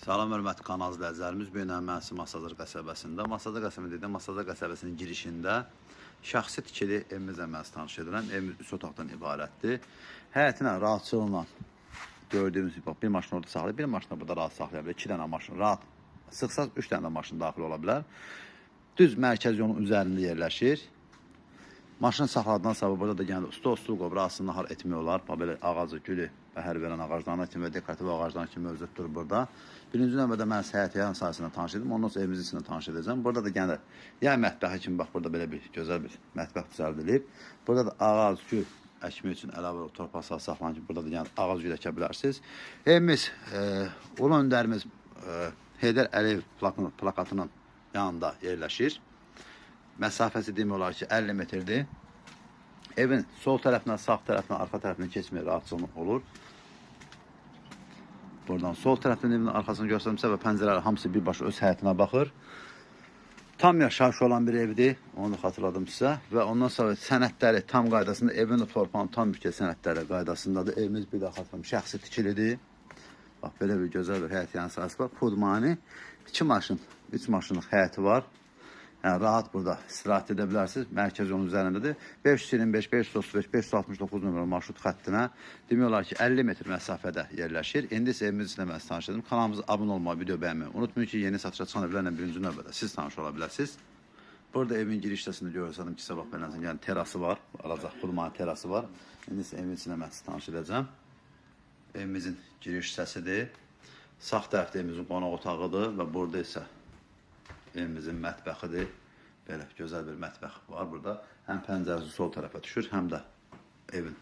Salam hörmətli kanal izləyicilərimiz. Bu gün mənsi Masazır qəsəbəsində. Masazır qəsəbəsində dedim, Masazır qəsəbəsinin girişində şəxsi tikili evimizlə mən tanış edirəm. Evimiz 3 otaqdan ibarətdir. Həyətinə rahatçılıqla gördüyümüz gibi bir maşın orada saxlayır, bir maşın da burada rahat saxlaya bilər. 2 dənə maşın rahat sıxsaz 3 dənə də maşın daxil ola bilər. Düz mərkəz yolun üzərində yerləşir. Maşın saxladıqdan sonra burada da yəni usta usul qobra aslında nahar etmək olar. Belə ağacı, gülü, bəhər verən ağaclarına kimi və dekorativ ağaclarına kimi mövcuddur burada. Birinci növbədə mən səhət yaran sayəsində tanış edim. Ondan sonra evimizin içində tanış edəcəm. Burada da yəni ya mətbəxi kimi bax burada belə bir gözəl bir mətbəx düzəldilib. Burada da ağac, gül əkmək üçün əlavə torpaq saxlanır ki, burada da yəni ağac gül əkə bilərsiniz. Evimiz e, ulu öndərimiz e, Heydər Əliyev plakatının yanında yerləşir. Məsafəsi demək olar ki 50 metrdir. Evin sol tərəfindən, sağ tərəfindən, arxa tərəfindən keçməyə rahatçılıq olur. Buradan sol tərəfdən evin arxasını göstərmişsə və pəncərələr hamısı birbaşa öz həyətinə baxır. Tam yaşayış olan bir evdir. Onu xatırladım sizə. Və ondan sonra sənədləri tam qaydasında, evin də torpağın tam mülkiyyət sənədləri qaydasındadır. Evimiz bir daha xatırladım, şəxsi tikilidir. Bax belə bir gözəl bir həyət yanı sahəsi var. Pudmani 2 maşın, 3 maşınlıq həyəti var. Yəni rahat burada istirahət edə bilərsiniz. Mərkəz yolun üzərindədir. 525, 535, 569 nömrəli marşrut xəttinə demək olar ki 50 metr məsafədə yerləşir. İndi isə evimiz ilə mən tanış edim. Kanalımıza abunə olmağı, video bəyənməyi unutmayın ki, yeni satışa çıxan evlərlə birinci növbədə siz tanış ola. Burada evin giriş hissəsində görsəndim ki, sabah belə yəni terası var, alacaq pulmani terası var. İndi isə evin içində mən sizi tanış edəcəm. Evimizin giriş hissəsidir. Sağ tərəfdə evimizin qonaq otağıdır və burada isə evimizin mətbəxidir. Belə gözəl bir mətbəx var burada. Həm pəncərəsi sol tərəfə düşür, həm də evin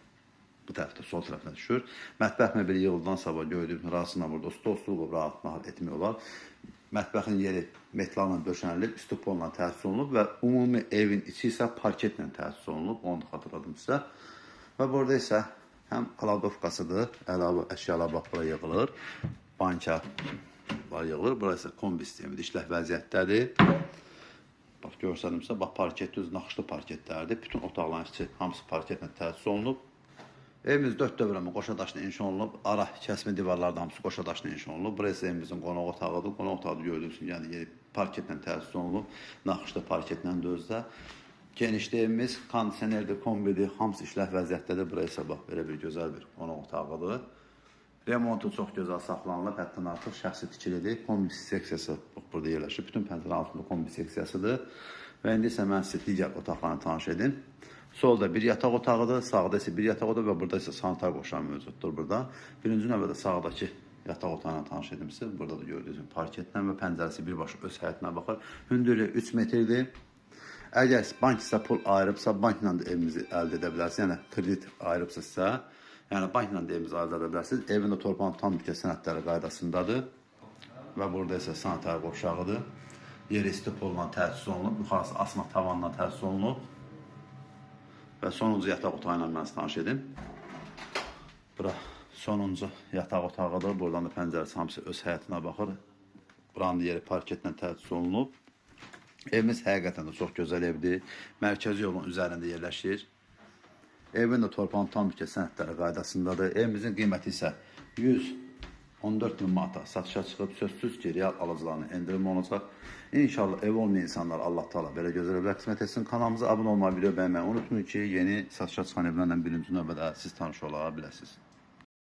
bu tərəfdə sol tərəfinə düşür. Mətbəx mebeli yığıldan sabah gördüyüm rasına burada stol stul rahat nahar etmək olar. Mətbəxin yeri metallarla döşənilib, istipolla təsis olunub və ümumi evin içi isə parketlə təsis olunub. Onu da xatırladım sizə. Və burada isə həm kladovkasıdır, əlavə əşyalar bax bura yığılır. Banka var yığılır. Burası kombi sistemidir, işlək vəziyyətdədir. Bax görsənimsə, bax parket düz naxışlı parketlərdir. Bütün otaqların içi hamısı parketlə təsis olunub. Evimiz dörd dövrəmə qoşa daşla inşa olunub. Ara kəsmə divarlarda hamısı qoşa daşla inşa olunub. Burası evimizin qonaq otağıdır. Qonaq otağı gördüyünüz kimi, yəni yeri parketlə təsis olunub. Naxışlı parketlə dözdə. Genişli evimiz kondisionerdir, kombidir, hamısı işlək vəziyyətdədir. Burası bax belə bir gözəl bir qonaq otağıdır. Remontu çox gözəl saxlanılıb, həddən artıq şəxsi tikilidir. Kombi seksiyası burada yerləşir. Bütün pəncərə altında kombi seksiyasıdır. Və indi isə mən sizə digər otaqlarını tanış edim. Solda bir yataq otağıdır, sağda isə bir yataq otağı və burada isə sanitar qoşan mövcuddur burada. Birinci növbədə sağdakı yataq otağına tanış edim sizə. Burada da gördüyünüz kimi parketlə və pəncərəsi birbaşa öz həyətinə baxır. Hündürlüyü 3 metrdir. Əgər bank sizə pul ayırıbsa, bankla da evimizi əldə edə bilərsiniz. Yəni kredit ayırıbsa sizə, yəni bankla da edə bilərsiniz. Evin də torpağın tam mülkiyyət sənədləri qaydasındadır. Və burada isə sanitar qovşağıdır. Yeri istipolla təsis olunub, yuxarısı asma tavanla təsis olunub. Və sonuncu yataq otağı ilə mən sizi tanış edim. Bura sonuncu yataq otağıdır. Buradan da pəncərəsi hamısı öz həyətinə baxır. Buranın yeri parketlə təsis olunub. Evimiz həqiqətən də çox gözəl evdir. Mərkəzi yolun üzərində yerləşir. Evin də torpağın tam mülkiyyət sənədləri qaydasındadır. Evimizin qiyməti isə 114 min manata satışa çıxıb sözsüz ki, real alıcılarına endirim olacaq. İnşallah ev olmayan insanlar Allah Taala belə gözəl evlər qismət etsin. Kanalımıza abunə olmayı, video bəyənməyi unutmayın ki, yeni satışa çıxan evlərlə birinci növbədə siz tanış ola biləsiniz.